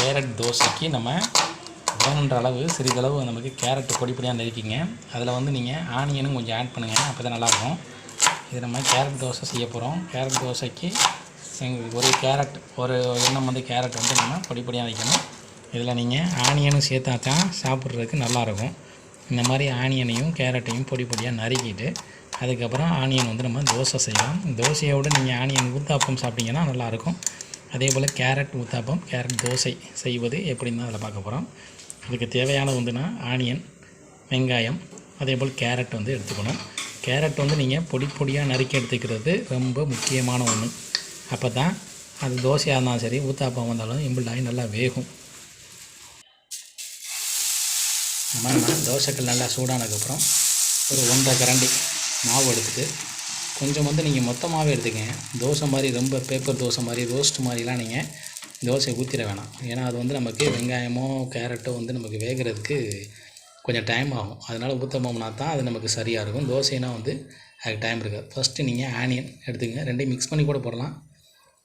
Carrot தோசைக்கு நம்ம வேணுன்ற அளவு சிறிதளவு நமக்கு கேரட் பொடி பொடியாக நறுக்கிங்க. அதில் வந்து நீங்கள் ஆனியனும் கொஞ்சம் ஆட் பண்ணுங்கள் அப்போ தான் நல்லாயிருக்கும் இது நம்ம கேரட் தோசை செய்ய போகிறோம் கேரட் தோசைக்கு எங்களுக்கு ஒரு கேரட் ஒரு எண்ணம் வந்து கேரட் வந்து நம்ம பொடி பொடியாக வைக்கணும். இதில் நீங்கள் ஆனியனும் சேர்த்தா தான் சாப்பிட்றதுக்கு நல்லாயிருக்கும் இந்த மாதிரி ஆனியனையும் கேரட்டையும் பொடி பொடியாக நறுக்கிட்டு அதுக்கப்புறம் ஆனியன் வந்து நம்ம தோசை செய்யலாம். தோசையோடு நீங்கள் ஆனியன் ஊத்தாப்பம் சாப்பிட்டீங்கன்னா நல்லாயிருக்கும் அதே போல் கேரட் ஊத்தாப்பம் கேரட் தோசை செய்வது எப்படின்னு தான் அதில் பார்க்க போகிறோம் இதுக்கு தேவையான வந்துன்னா ஆனியன் வெங்காயம் அதே போல் கேரட் வந்து எடுத்துக்கணும். கேரட் வந்து நீங்கள் பொடி பொடியாக நறுக்கி எடுத்துக்கிறது ரொம்ப முக்கியமான ஒன்று அப்போ தான் அது தோசையாக இருந்தாலும் சரி ஊத்தாப்பம் வந்தாலும் இம்பிள்ளாகி நல்லா வேகும். இந்த மாதிரி நல்லா சூடானதுக்கப்புறம் ஒரு ஒன்றரை கரண்டி மாவு எடுத்துட்டு கொஞ்சம் வந்து நீங்கள் மொத்தமாகவே எடுத்துக்கங்க. தோசை மாதிரி ரொம்ப பேப்பர் தோசை மாதிரி ரோஸ்ட் மாதிரிலாம் நீங்கள் தோசை ஊற்றிட வேணாம். ஏன்னா அது வந்து நமக்கு வெங்காயமோ கேரட்டோ வந்து நமக்கு வேகிறதுக்கு கொஞ்சம் டைம் ஆகும். அதனால் ஊற்றமோம்னா தான் அது நமக்கு சரியாக இருக்கும். தோசைனா வந்து அதுக்கு டைம் இருக்காது. ஃபஸ்ட்டு நீங்கள் ஆனியன் எடுத்துங்க ரெண்டையும் மிக்ஸ் பண்ணி கூட போடலாம்.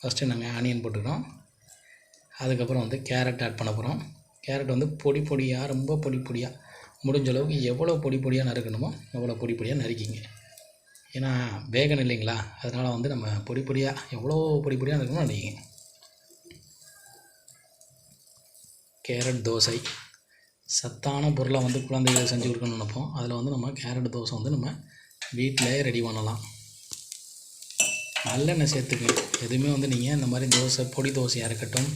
ஃபஸ்ட்டு நாங்கள் ஆனியன் போட்டுக்கிறோம். அதுக்கப்புறம் வந்து கேரட் ஆட் பண்ண போகிறோம் கேரட் வந்து பொடி பொடியாக ரொம்ப பொடி பொடியாக முடிஞ்ச அளவுக்கு எவ்வளோ பொடி பொடியாக நறுக்கணுமோ எவ்வளோ பொடி பொடியாக நறுக்கிங்க. ஏன்னா வேகன் இல்லைங்களா? அதனால் வந்து நம்ம பொடி பொடியாக எவ்வளோ பொடி பொடியாக நறுக்கணுமோ நறுக்கிங்க கேரட் தோசை. சத்தான பொருளை வந்து குழந்தைகளை செஞ்சு கொடுக்கணும்னு நினைப்போம். அதில் வந்து நம்ம கேரட் தோசை வந்து நம்ம வீட்டிலே ரெடி பண்ணலாம். நல்லெண்ணெய் சேர்த்துக்கணும். எதுவுமே வந்து நீங்கள் இந்த மாதிரி தோசை பொடி தோசையாக இருக்கட்டும்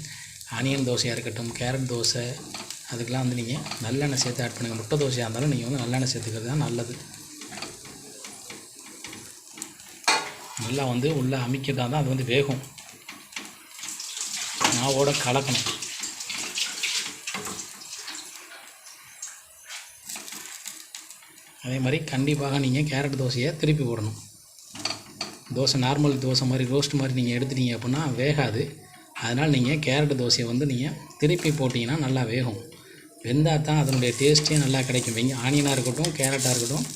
ஆனியன் தோசையாக இருக்கட்டும் கேரட் தோசை அதுக்கெலாம் வந்து நீங்கள் நல்லெண்ணெய் சேர்த்து ஆட் பண்ணுங்கள் முட்டை தோசையாக இருந்தாலும் நீங்கள் வந்து நல்லெண்ணெய் சேர்த்துக்கிறது தான் நல்லது. நல்லா வந்து உள்ளே அமைக்கிறதா தான் அது வந்து வேகும். மாவோட கலக்கணும். அதே மாதிரி கண்டிப்பாக நீங்கள் கேரட் தோசையை திருப்பி போடணும். தோசை நார்மல் தோசை மாதிரி ரோஸ்ட் மாதிரி நீங்கள் எடுத்துட்டீங்க அப்படின்னா வேகாது. அதனால் நீங்கள் கேரட் தோசையை வந்து நீங்கள் திருப்பி போட்டிங்கன்னா நல்லா வேகும். வெந்தால் தான் அதனுடைய டேஸ்ட்டே நல்லா கிடைக்கும். வெங்க ஆனியனாக இருக்கட்டும் கேரட்டாக இருக்கட்டும்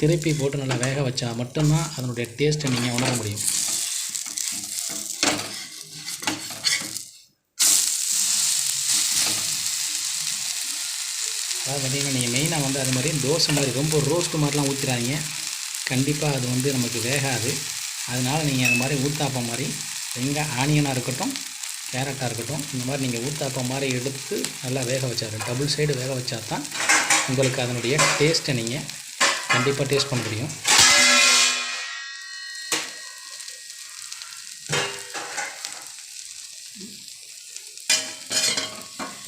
திருப்பி போட்டு நல்லா வேக வச்சா மட்டும்தான் அதனுடைய டேஸ்ட்டை நீங்கள் உணர முடியும். அதாவது பார்த்தீங்கன்னா நீங்கள் மெயினாக வந்து அது மாதிரி தோசை மாதிரி ரொம்ப ரோஸ்ட் மாதிரிலாம் ஊற்றிடாதீங்க கண்டிப்பாக அது வந்து நமக்கு வேகாது. அதனால் நீங்கள் அந்த மாதிரி ஊத்தாப்பம் மாதிரி எங்கே ஆனியனாக இருக்கட்டும் கேரட்டாக இருக்கட்டும் இந்த மாதிரி நீங்கள் ஊத்தாப்பம் மாதிரி எடுத்து நல்லா வேக வச்சாரு டபுள் சைடு வேக வச்சா தான் உங்களுக்கு அதனுடைய டேஸ்ட்டை நீங்கள் கண்டிப்பாக டேஸ்ட் பண்ண முடியும்.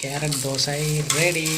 Carrot dosa ready